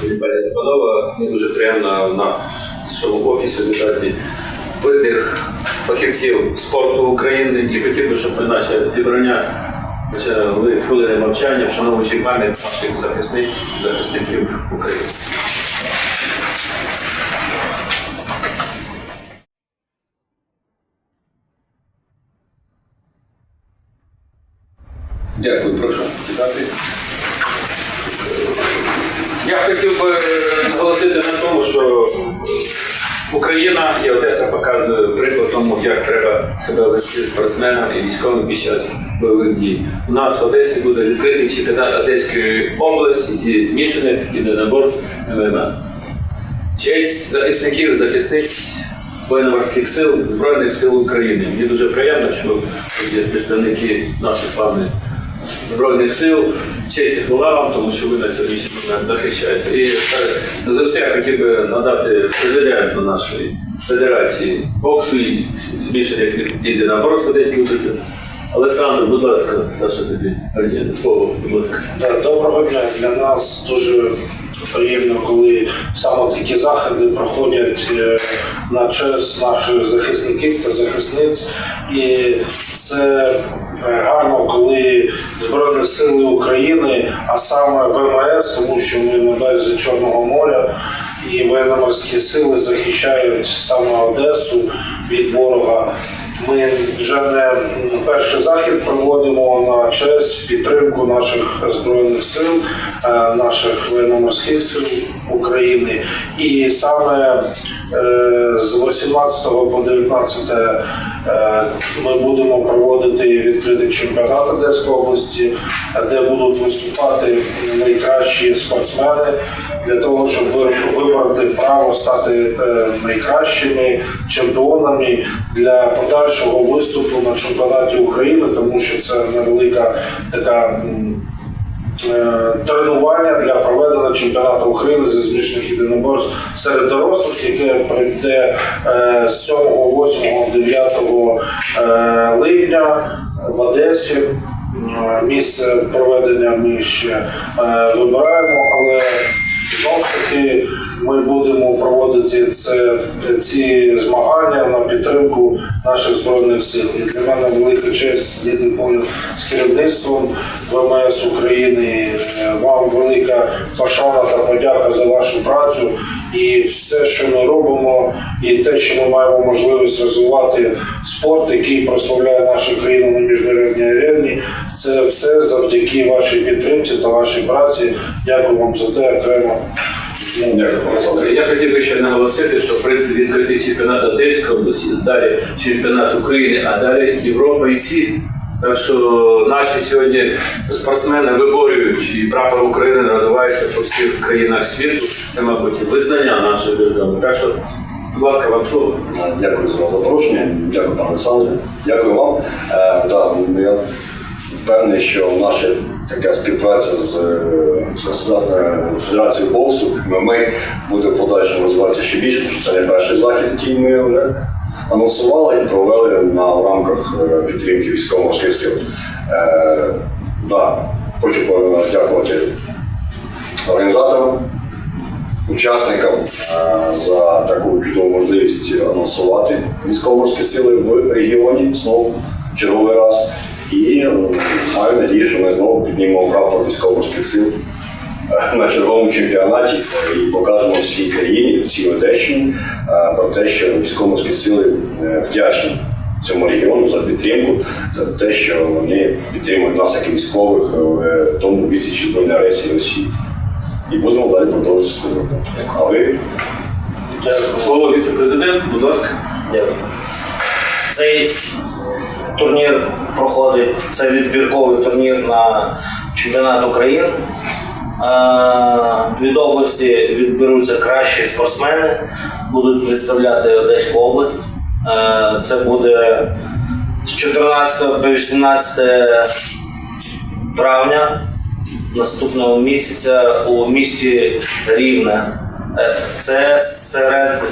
Пані панове, мені дуже приємно на своєму офісі вітати видних фахівців спорту України і хотів би, щоб ми наше зібрання почали хвилини мовчання, вшановуючи пам'ять наших захисниць і захисників України. Дякую, прошу сідати. Я хотів би наголосити на тому, що Україна і Одеса показує приклад тому, як треба себе вести спортсменам і військовим під час бойових дій. У нас в Одесі буде відкритий чемпіонат Одеської області зі змішаних єдиноборств ММА. Честь захисників, захисниць воєнно-морських сил, Збройних сил України. Мені дуже приємно, що є представники наших славних Збройних сил. Честь і хвала вам, тому що ви на сьогоднішній момент захищаєте. І е, за все я хотів би надати президенту нашої федерації боксу і збільшення єдиноборств Одеської області. Олександр, будь ласка, Саша, тобі передає слово, будь ласка. Так, Доброго дня. Для нас дуже приємно, коли саме такі заходи проходять е, на честь наших захисників та захисниць. І це е, гарно, коли Збройні Сили України, а саме ВМС, тому що ми на березі Чорного моря і воєнно-морські сили захищають саме Одесу від ворога. Ми вже не перший захід проводимо на честь підтримку наших збройних сил, наших воєнно-морських сил України. І саме е, з 18 по 19 е, ми будемо проводити відкритий чемпіонат Одеської області, де будуть виступати найкращі спортсмени для того, щоб ви- вибороти право стати е, найкращими чемпіонами для подальшого виступу на чемпіонаті України, тому що це невелика така. Е, Тренування для проведення чемпіонату України зі змішаних єдиноборств серед дорослих, яке прийде е, з 7, 8, 9 е, липня в Одесі. Місце проведення ми ще е, вибираємо, але знову ж таки ми будемо проводити це, ці змагання на підтримку наших збройних сил. І для мене велика честь сидіти поряд з керівництвом ВМС України. Вам велика пошана та подяка за вашу працю і все, що ми робимо, і те, що ми маємо можливість розвивати спорт, який прославляє нашу країну на міжнародній арені. Це все завдяки вашій підтримці та вашій праці. Дякую вам за те окремо. Дякую, Олександр. Я хотів би ще наголосити, що в принципі відкритий чемпіонат Одеської області, далі чемпіонат України, а далі Європа і світ. Так що наші сьогодні спортсмени виборюють і прапор України розвивається по всіх країнах світу. Це, мабуть, визнання нашої держави. Так що, будь ласка, вам слово. Дякую за запрошення. Дякую, пане Олександре. Дякую вам. Е, да, я впевнений, що наша така співпраця з, е, з, Федерацією боксу ми буде в подальшому розвиватися ще більше, тому що це не перший захід, який ми вже анонсували і провели на в рамках е, підтримки військово-морських сил. Е, да, хочу подякувати організаторам учасникам е, за таку чудову можливість анонсувати військово-морські сили в регіоні знову черговий раз. І е, маю надію, що ми знову піднімемо прапор військово-морських сил е, на черговому чемпіонаті і покажемо всій країні, всій Одещині е, про те, що військово-морські сили е, вдячні цьому регіону за підтримку, за те, що вони підтримують нас як військових в тому відсічі збройної агресії Росії. І будемо далі продовжувати свою роботу. А ви Слово віце-президент, будь ласка. Дякую. Цей турнір проходить, це відбірковий турнір на чемпіонат України. Е, Від області відберуться кращі спортсмени, будуть представляти Одеську область. Е, Це буде з 14 по 18 травня наступного місяця у місті Рівне. Е, Це серед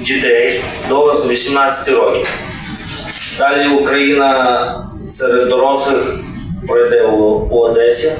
дітей до 18 років. Далі Україна серед дорослих пройде у, Одесі.